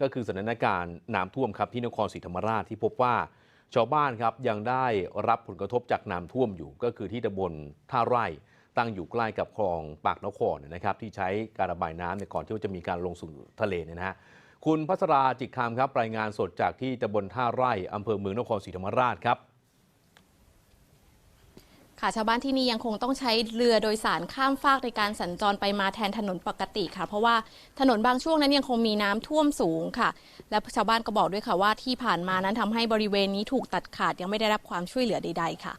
ก็คือสถานการณ์น้ำท่วมครับที่นครศรีธรรมราชที่พบว่าชาวบ้านครับยังได้รับผลกระทบจากน้ำท่วมอยู่ ก็คือที่ตำบลท่าไร่ตั้งอยู่ใกล้กับคลองปากนครนะครับ ที่ใช้การระบายน้ำเนี่ยก่อนที่จะมีการลงสู่ทะเลเนี่ยนะฮะคุณพัสราจิตคามครับรายงานสดจากที่ตำบลท่าไร่อำเภอเมืองนครศรีธรรมราชครับ ค่ะชาวบ้านที่นี่ยังคงต้องใช้เรือโดยสารข้ามฟากในการสัญจรไปมาแทนถนนปกติค่ะ เพราะว่าถนนบางช่วงนั้นยังคงมีน้ำท่วมสูงค่ะ และชาวบ้านก็บอกด้วยค่ะว่าที่ผ่านมานั้นทำให้บริเวณนี้ถูกตัดขาดยังไม่ได้รับความช่วยเหลือใด ๆ ค่ะ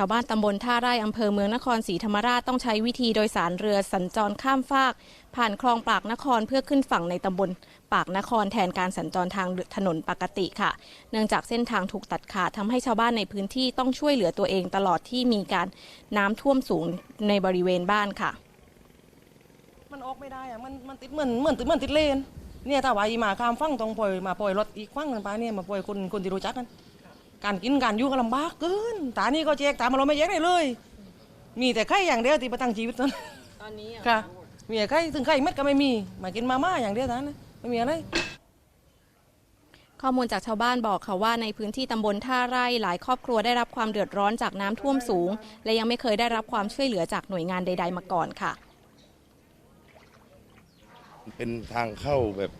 ชาวบ้านตำบลท่าไร่อำเภอเมืองนครศรีธรรมราชต้องใช้วิธีโดยสารเรือสัญจรข้ามฟาก ผ่านคลองปากนครเพื่อขึ้นฝั่งในตำบลปากนครแทนการสัญจรทางถนนปกติค่ะ เนื่องจากเส้นทางถูกตัดขาดทำให้ชาวบ้านในพื้นที่ต้องช่วยเหลือตัวเองตลอดที่มีการน้ำท่วมสูงในบริเวณบ้านค่ะ มันออกไม่ได้อะมันมันติดเหมือนเหมือนติดเหมือนติดเลนเนี่ยถ้าว่าอีหมาข้ามฝั่งต้องปล่อยมาปล่อยรถอีกฝั่งกันไปเนี่ยมาปล่อยคนคนที่รู้จักกัน การกินการอยู่ก็ลำบากเกินตานี่ก็แจกตามมาเราไม่แจกได้เลย มีแต่ไข่อย่างเดียวที่ประทังชีวิตตอนตอนนี้ค่ะ มีแต่ไข่ถึงไข่เม็ดก็ไม่มีมากินมาม่าอย่างเดียวเท่านั้นนะไม่มีอะไร ข้อมูลจากชาวบ้านบอกค่ะว่าในพื้นที่ตำบลท่าไร่หลายครอบครัวได้รับความเดือดร้อนจากน้ำท่วมสูง และยังไม่เคยได้รับความช่วยเหลือจากหน่วยงานใด ๆ มาก่อนค่ะ เป็นทางเข้าแบบ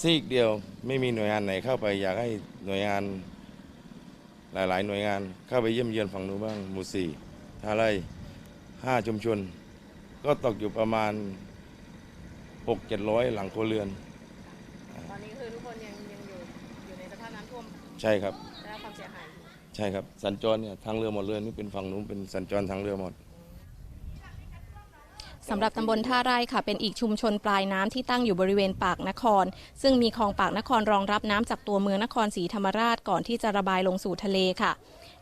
ซีกเดียว ไม่มีหน่วยงานไหนเข้าไปอยากให้หน่วยงาน หลาย ๆ หน่วยงานเข้าไปเยี่ยมเยือนฝั่งนู้นบ้างหมู่สี่ท่าไร่ห้าชุมชน ก็ตกอยู่ประมาณหกเจ็ดร้อยหลังครัวเรือน ตอนนี้คือทุกคนยังยังอยู่อยู่ในสภาพน้ำท่วมใช่ครับ ได้รับความเสียหายใช่ครับ สัญจรเนี่ยทางเรือหมดเลยนี่เป็นฝั่งนู้นเป็นสัญจรทางเรือหมด สำหรับตำบลท่าไร่ค่ะ เป็นอีกชุมชนปลายน้ำที่ตั้งอยู่บริเวณปากนคร ซึ่งมีคลองปากนครรองรับน้ำจากตัวเมืองนครศรีธรรมราชก่อนที่จะระบายลงสู่ทะเลค่ะ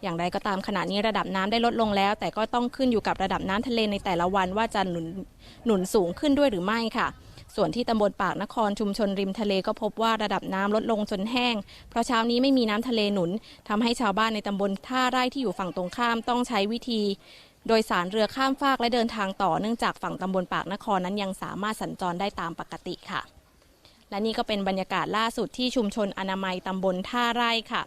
อย่างไรก็ตามขณะนี้ระดับน้ำได้ลดลงแล้ว แต่ก็ต้องขึ้นอยู่กับระดับน้ำทะเลในแต่ละวันว่าจะหนุนหนุนสูงขึ้นด้วยหรือไม่ค่ะส่วนที่ตำบลปากนครชุมชนริมทะเลก็พบว่าระดับน้ำลดลงจนแห้ง เพราะเช้านี้ไม่มีน้ำทะเลหนุนทำให้ชาวบ้านในตำบลท่าไร่ที่อยู่ฝั่งตรงข้ามต้องใช้วิธี โดยสารเรือข้ามฟากและเดินทางต่อเนื่องจากฝั่งตำบลปากนครนั้นยังสามารถสัญจรได้ตามปกติค่ะ และนี่ก็เป็นบรรยากาศล่าสุดที่ชุมชนอนามัยตำบลท่าไร่ค่ะ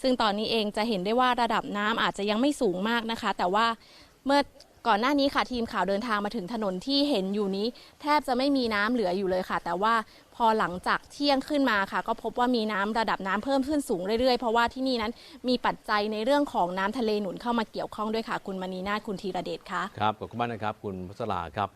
ซึ่งตอนนี้เองจะเห็นได้ว่าระดับน้ำอาจจะยังไม่สูงมากนะคะ แต่ว่าเมื่อ ก่อนหน้านี้ค่ะทีมข่าวเดินทางมาถึงถนนที่เห็นอยู่นี้ แทบจะไม่มีน้ำเหลืออยู่เลยค่ะ แต่ว่าพอหลังจากเที่ยงขึ้นมาค่ะ ก็พบว่ามีน้ำระดับน้ำเพิ่มขึ้นสูงเรื่อยๆ เพราะว่าที่นี่นั้นมีปัจจัยในเรื่องของน้ำทะเลหนุนเข้ามาเกี่ยวข้องด้วยค่ะ คุณมณีนาถคุณธีระเดชค่ะครับขอบคุณมากนะครับ คุณพัชราครับ